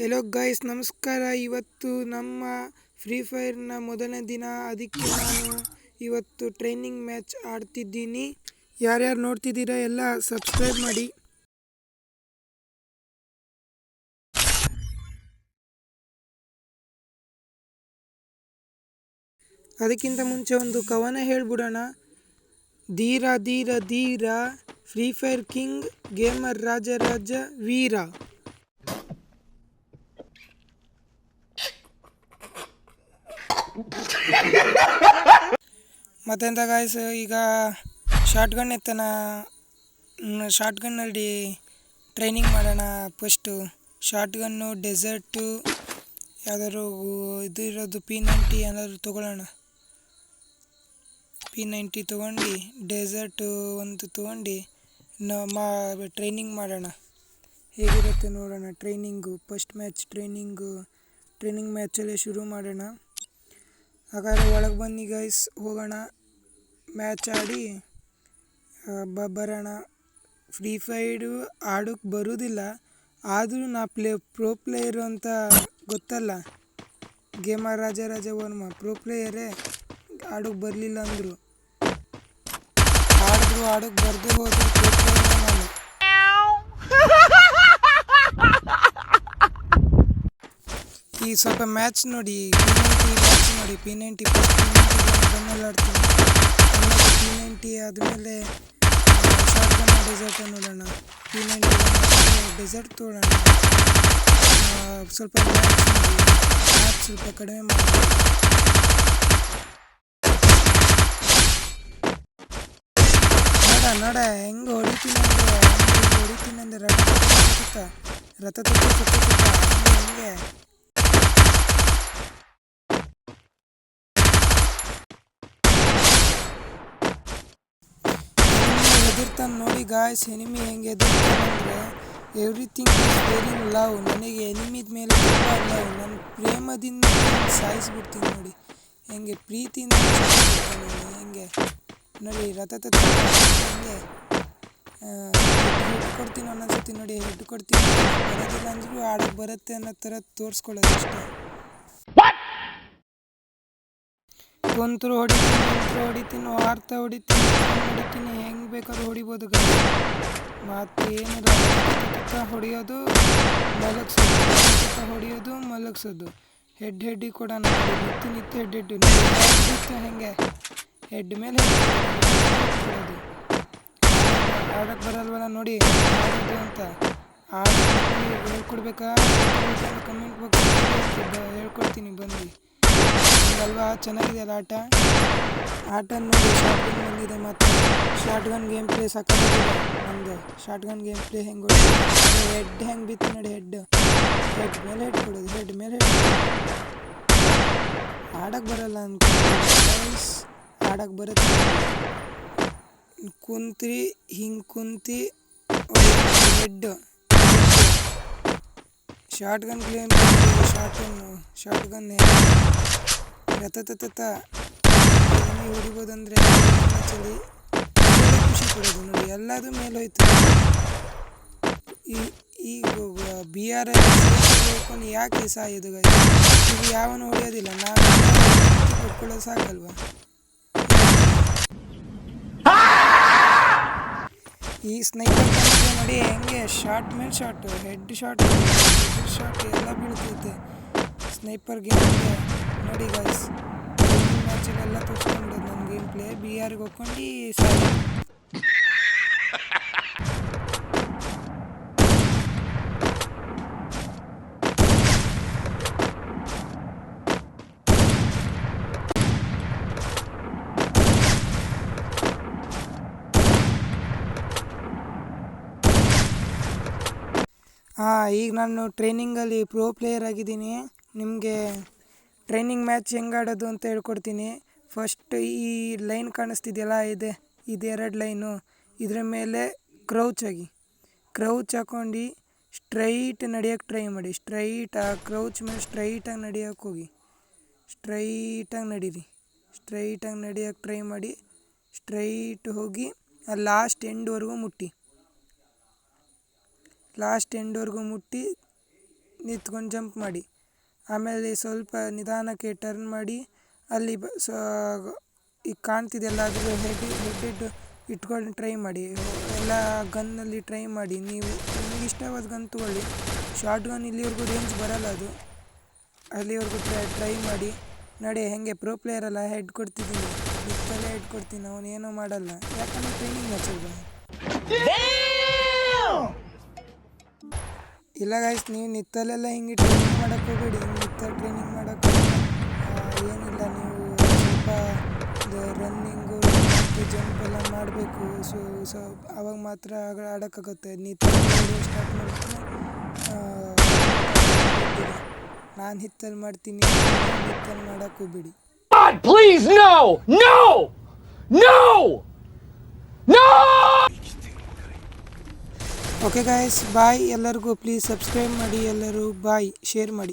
Hello guys ನಮಸ್ಕಾರ. ಇವತ್ತು ನಮ್ಮ ಫ್ರೀ ಫೈರ್ನ ಮೊದಲನೇ ದಿನ. ಅದಕ್ಕೆ ನಾನು ಇವತ್ತು ಟ್ರೈನಿಂಗ್ ಮ್ಯಾಚ್ ಆಡ್ತಿದ್ದೀನಿ. ಯಾರ್ಯಾರು ನೋಡ್ತಿದ್ದೀರಾ ಎಲ್ಲ ಸಬ್ಸ್ಕ್ರೈಬ್ ಮಾಡಿ. ಅದಕ್ಕಿಂತ ಮುಂಚೆ ಒಂದು ಕವನ ಹೇಳ್ಬಿಡೋಣ. ಧೀರ ಧೀರ ಧೀರ ಫ್ರೀ ಫೈರ್ ಕಿಂಗ್ ಗೇಮರ್ ರಾಜ ರಾಜ, ವೀರ. ಮತ್ತೆಂತ ಗಾಯ್ಸ್ ಈಗ ಶಾರ್ಟ್ ಗನ್ ಎತ್ತನ ಶಾರ್ಟ್ ಟ್ರೈನಿಂಗ್ ಮಾಡೋಣ. ಫಸ್ಟು ಶಾರ್ಟ್ ಗನ್ನು ಡೆಸರ್ಟು ಯಾವ್ದಾದ್ರು ಇದು ಇರೋದು ಪಿ ನೈಂಟಿ ಏನಾದ್ರು ತೊಗೊಳ್ಳೋಣ. ಪಿ ನೈಂಟಿ ತೊಗೊಂಡು ಡೆಸರ್ಟು ಒಂದು ತೊಗೊಂಡು ನಮ್ಮ ಟ್ರೈನಿಂಗ್ ಮಾಡೋಣ. ಹೇಗಿರುತ್ತೆ ನೋಡೋಣ training first match training training ಮ್ಯಾಚಲ್ಲೇ ಶುರು ಮಾಡೋಣ. ಹಾಗಾದ್ರೆ ಒಳಗೆ ಬನ್ನಿ ಗೈಸ್ ಹೋಗೋಣ. ಮ್ಯಾಚ್ ಆಡಿ ಬರೋಣ. ಫ್ರೀ ಫೈರು ಆಡೋಕ್ಕೆ ಬರೋದಿಲ್ಲ. ಆದರೂ ನಾ ಪ್ಲೇ ಪ್ರೋ ಪ್ಲೇಯರು ಅಂತ ಗೊತ್ತಲ್ಲ. ಗೇಮರ್ ರಾಜ ರಾಜ ವರ್ಮ ಪ್ರೋ ಪ್ಲೇಯರೇ ಆಡೋಕ್ಕೆ ಬರಲಿಲ್ಲ ಅಂದರು. ಆಡಿದ್ರು ಆಡೋಕ್ಕೆ ಬರ್ದು ಹೋದ್ರು ಪ್ರೋ ಪ್ಲೇಯರ್ ನಾನು. ಈ ಸ್ವಲ್ಪ ಮ್ಯಾಚ್ ನೋಡಿ ಪಿ ನೈಂಟಿ ಮ್ಯಾಚ್ ನೋಡಿ ಪಿ ನೈಂಟಿ ಫಸ್ಟ್ ಆಡ್ತೀನಿ. ಆಮೇಲೆ ಪಿ ನೈಂಟಿ ಆದಮೇಲೆ ಶಾರ್ಟ್ ಗನ್ ಡೆಸರ್ಟ್ ನೋಡೋಣ. ಪಿ ನೈಂಟಿ ಡೆಸರ್ಟ್ ತೊಗೊಳ್ಳೋಣ ಸ್ವಲ್ಪ ಮ್ಯಾಚ್ ನೋಡಿ ಮ್ಯಾಚ್ ಸ್ವಲ್ಪ ಕಡಿಮೆ ಮಾಡಿ ನೋಡ ನೋಡ, ಹೆಂಗೆ ಹೊಡಿತೀನಿ ಅಂದರೆ ಹೊಡಿತೀನಿ ಅಂದರೆ ರಥ ರಥ ತುತ್ತ ಹೆಂಗೆ. ನೋಡಿ, ಗಾಯ್ಸ್ ಎನಿಮಿ ಹೆಂಗೆ? ಅಂದರೆ ಎವ್ರಿಥಿಂಗ್ ಈಸ್ ವೆರಿ ಲವ್ ನನಗೆ ಎನಿಮಿದ ಮೇಲೆ ತುಂಬ ಲವ್ ನನ್ನ ಪ್ರೇಮದಿಂದ ಸಾಯಿಸ್ಬಿಡ್ತೀನಿ ನೋಡಿ. ಹೆಂಗೆ? ಪ್ರೀತಿಯಿಂದ ಹೆಂಗೆ? ನೋಡಿ, ರಥ ತತ್ತ ಹೆಂಗೆ? ಹೆಡ್ ಕೊಡ್ತೀನಿ ಒಂದೊಂದ್ಸತಿ ನೋಡಿ ಹೆಡ್ ಕೊಡ್ತೀನಿ. ಬರೋದಿಲ್ಲ ಅಂದ್ರೂ ಆಡೋಕ್ಕೆ ಬರುತ್ತೆ ಅನ್ನೋ ಥರ ತೋರಿಸ್ಕೊಳ್ಳೋದು ಅಷ್ಟೇ. ಕುಂತ್ರು ಹೊಡಿತೀನಿ ಗೊಂತರು ಹೊಡಿತೀನಿ, ವಾರ್ತಾ ಹೊಡಿತೀನಿ ಹೊಡಿತೀನಿ, ಹೆಂಗೆ ಬೇಕಾದ್ರೂ ಹೊಡಿಬೋದು ಗಾಡಿ ಮತ್ತೇನಿಲ್ಲ ತುತ್ತ ಹೊಡಿಯೋದು, ಮಲಗ್ಸೋದು ಹೊಡಿಯೋದು, ಮಲಗಿಸೋದು. ಹೆಡ್ ಹೆಡ್ಡಿ ಕೂಡ ನಾನು ನಿತ್ಯ ನಿತ್ಯ ಹೆಡ್ ಹೆಡ್ ಬಿತ್ತು ಹೆಂಗೆ? ಹೆಡ್ ಮೇಲೆ ಆಡಕ್ಕೆ ಬರಲ್ವಲ್ಲ ನೋಡಿ, ಆಡೋದು ಅಂತ. ಆಡೋದು ಹೇಳ್ಕೊಡ್ಬೇಕಾ? ಕಮೆಂಟ್ ಬಗ್ಗೆ ಹೇಳ್ಕೊಡ್ತೀನಿ ಬಂದು ಅಲ್ವಾ ಚೆನ್ನಾಗಿದೆಯಲ್ಲ ಆಟ? ಆಟ ನೋಡಿ ಶಾರ್ಟ್ ಗನ್ ಬಂದಿದೆ ಮತ್ತು. ಶಾರ್ಟ್ ಗನ್ ಗೇಮ್ ಪ್ಲೇ ಸಕ್ಕತ್ತಾಗಿದೆ ನಮ್ಮದು ಶಾರ್ಟ್ ಗನ್ ಗೇಮ್ ಪ್ಲೇ ಹೆಂಗೆ ಹೆಡ್ ಹೆಂಗೆ ಬಿತ್ತು ನೋಡಿ ಹೆಡ್ ಹೆಡ್ ಮೇಲೆ ಹೆಡ್ ಕೊಡೋದು ಹೆಡ್ ಮೇಲೆ ಹೆಡ್ ಆಡಕ್ಕೆ ಬರಲ್ಲ ಅನ್ಕೊಂಡ್ಸ್ ಆಡಕ್ಕೆ ಬರುತ್ತೆ. ಕುಂತ್ರಿ, ಹಿಂಗೆ ಕುಂತಿ head short gun game short gun short gun ರತತತ ಹೊಡಿಬೋದಂದ್ರೆ ಚಳಿ. ಖುಷಿ ಕೊಡೋದು ನೋಡಿ ಎಲ್ಲದು ಮೇಲೆ ಹೋಯ್ತು. ಈ ಈಗ ಬಿ ಆರ್ ಹೇಳ್ಕೊಂಡು ಯಾಕೆ ಸಾಯೋದು ಈಗ ಯಾವನು ಹೊಡೆಯೋದಿಲ್ಲ, ನಾವು ಕೊಟ್ಕೊಳ್ಳೋದು ಸಾಕಲ್ವಾ? ಈ ಸ್ನೈಪರ್ ನೋಡಿ ಹೆಂಗೆ ಶಾರ್ಟ್ ಮೇಲೆ ಶಾರ್ಟು ಹೆಡ್ ಶಾರ್ಟ್ ಶಾರ್ಟ್ ಎಲ್ಲ ಬೀಳ್ತೈತೆ. ಸ್ನೈಪರ್ ಗೇಮ್ಗೆ ನೋಡಿ ಗಾಯ್ಸ್ ಮ್ಯಾಚಲ್ಲೆಲ್ಲ ತೋರಿಸ್ಕೊಂಡು ನಮ್ಮ ಗೇಮ್ ಪ್ಲೇ ಬಿ ಆರ್ಗೆ ಹೋಗ್ಕೊಂಡು ಸಾರಿ. ಹಾಂ ಈಗ ನಾನು ಟ್ರೈನಿಂಗಲ್ಲಿ ಪ್ರೋ ಪ್ಲೇಯರ್ ಆಗಿದ್ದೀನಿ. ನಿಮಗೆ ಟ್ರೈನಿಂಗ್ ಮ್ಯಾಚ್ ಹೆಂಗೆ ಆಡೋದು ಅಂತ ಹೇಳ್ಕೊಡ್ತೀನಿ. ಫಸ್ಟ್ ಈ ಲೈನ್ ಕಾಣಿಸ್ತಿದೆಯಲ್ಲ, ಇದೆ, ಇದು ಎರಡು ಲೈನು ಇದ್ರ ಮೇಲೆ ಕ್ರೌಚ್ ಆಗಿ. ಕ್ರೌಚ್ ಹಾಕೊಂಡು ಸ್ಟ್ರೈಟ್ ನಡೆಯೋಕ್ಕೆ ಟ್ರೈ ಮಾಡಿ. ಸ್ಟ್ರೈಟ್ ಆ ಕ್ರೌಚ್ ಮೇಲೆ ಸ್ಟ್ರೈಟಾಗಿ ನಡೆಯೋಕ್ಕೆ ಹೋಗಿ. ಸ್ಟ್ರೈಟಾಗಿ ನಡೀರಿ. ಸ್ಟ್ರೈಟಾಗಿ ನಡೆಯೋಕ್ಕೆ ಟ್ರೈ ಮಾಡಿ. ಸ್ಟ್ರೈಟ್ ಹೋಗಿ ಆ ಲಾಸ್ಟ್ ಎಂಡ್ವರೆಗೂ ಮುಟ್ಟಿ. ಲಾಸ್ಟ್ ಎಂಡ್ವರೆಗೂ ಮುಟ್ಟಿ ನಿಂತ್ಕೊಂಡು ಜಂಪ್ ಮಾಡಿ. ಆಮೇಲೆ ಸ್ವಲ್ಪ ನಿಧಾನಕ್ಕೆ ಟರ್ನ್ ಮಾಡಿ, ಅಲ್ಲಿ ಬ, ಸೊ ಈಗ ಹೆಡ್ ಹೆಡ್ಡೆಡ್ ಇಟ್ಕೊಂಡು ಟ್ರೈ ಮಾಡಿ. ಎಲ್ಲ ಗನ್ನಲ್ಲಿ ಟ್ರೈ ಮಾಡಿ. ನೀವು, ನಿಮಗೆ ಇಷ್ಟವಾದ ಗನ್ ತಗೊಳ್ಳಿ. ಶಾರ್ಟ್ ಗನ್ ಇಲ್ಲಿವರೆಗೂ ರೇಂಜ್ ಬರಲ್ಲ ಅದು. ಅಲ್ಲಿವರೆಗೂ ಟ್ರೈ ಟ್ರೈ ಮಾಡಿ. ನೋಡಿ, ಹೆಂಗೆ ಪ್ರೋ ಪ್ಲೇಯರ್ ಅಲ್ಲ ಹೆಡ್ ಕೊಡ್ತಿದ್ದೀನಿ. ಹೆಡ್ ಕೊಡ್ತೀನಿ, ಅವನು ಏನೂ ಮಾಡಲ್ಲ. ಯಾಕಂದ್ರೆ ಟ್ರೈನಿಂಗ್ ಹಚ್ಚೋದು ಇಲ್ಲ ಗಾಯ್ಸ್ ನೀವು ನಿತ್ತಲೆಲ್ಲ ಹಿಂಗೆ ಟ್ರೈನಿಂಗ್ ಮಾಡೋಕ್ಕೆ ಹೋಗಬೇಡಿ. ನಿತ್ತ ಟ್ರೈನಿಂಗ್ ಮಾಡೋಕೆ ಏನಿಲ್ಲ, ನೀವು ಸ್ವಲ್ಪ ರನ್ನಿಂಗು ಜಂಪ್ ಎಲ್ಲ ಮಾಡಬೇಕು. ಸೊ ಸೊ ಅವಾಗ ಮಾತ್ರ ಆಡೋಕ್ಕಾಗುತ್ತೆ. ನಿತ್ತ ಸ್ಟಾರ್ಟ್ ಮಾಡ್ತೀನಿ ನಾನು ಹಿತ್ತಲ್ಲಿ ಮಾಡ್ತೀನಿ ಹಿತ್ತಲ್ಲಿ ಮಾಡೋಕ್ಕೆ ಹೋಗ್ಬೇಡಿ. Please no no No! No! Okay guys bye ಎಲ್ಲರಿಗೂ ಪ್ಲೀಸ್ ಸಬ್ಸ್ಕ್ರೈಬ್ ಮಾಡಿ. ಎಲ್ಲರೂ ಬಾಯ್ ಶೇರ್ ಮಾಡಿ.